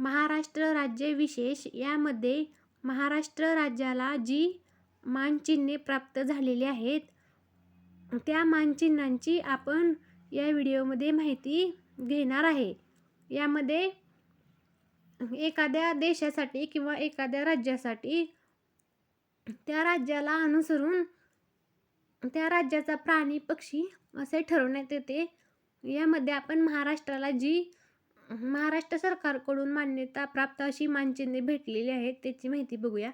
महाराष्ट्र राज्य विशेष यामध्ये महाराष्ट्र राज्याला जी मानचिन्हे प्राप्त झालेली आहेत त्या मानचिन्हांची आपण या व्हिडिओमध्ये माहिती घेणार आहे. यामध्ये एखाद्या देशासाठी किंवा एखाद्या राज्यासाठी त्या राज्याला अनुसरून त्या राज्याचा प्राणी पक्षी असे ठरवण्यात येते. यामध्ये आपण महाराष्ट्राला जी महाराष्ट्र सरकारकडून मान्यता प्राप्त अशी मानचिन्हे भेटलेली आहेत त्याची माहिती बघूया.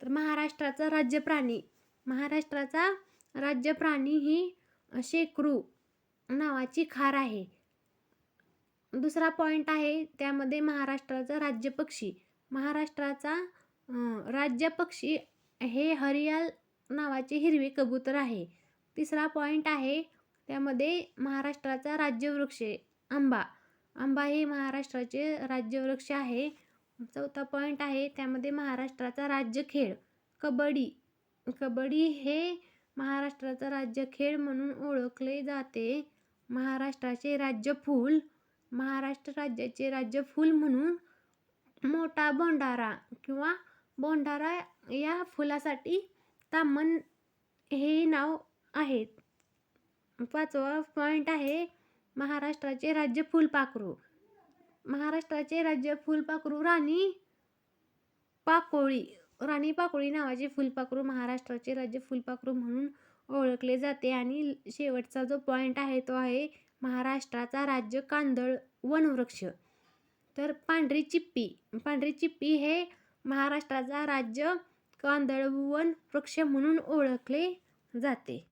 तर महाराष्ट्राचा राज्य प्राणी महाराष्ट्राचा राज्य प्राणी ही शेकरू नावाची खार आहे. दुसरा पॉईंट आहे त्यामध्ये महाराष्ट्राचा राज्य पक्षी. महाराष्ट्राचा राज्य पक्षी हे हरियाल नावाचे हिरवे कबूतर आहे. तिसरा पॉईंट आहे त्यामध्ये महाराष्ट्राचा राज्यवृक्ष आंबा. आंबा हे महाराष्ट्राचे राज्यवृक्ष आहे. चौथा पॉईंट आहे त्यामध्ये महाराष्ट्राचा राज्य खेळ कबड्डी. कबड्डी हे महाराष्ट्राचा राज्य खेळ म्हणून ओळखले जाते. महाराष्ट्राचे राज्य फूल महाराष्ट्र राज्याचे राज्य फूल म्हणून मोठा बोंडारा किंवा बोंडारा या फुलासाठी तामन हे नाव आहे. पाचवा पॉईंट आहे महाराष्ट्राचे राज्य फुलपाखरू. महाराष्ट्राचे राज्य फुलपाखरू राणी पाकोळी. राणी पाकोळी नावाचे फुलपाखरू महाराष्ट्राचे राज्य फुलपाखरू म्हणून ओळखले जाते आणि शेवटचा जो पॉईंट आहे तो आहे महाराष्ट्राचा राज्य कांदळ वनवृक्ष. तर पांढरी चिप्पी. पांढरी चिप्पी हे महाराष्ट्राचा राज्य कांदळवन वृक्ष म्हणून ओळखले जाते.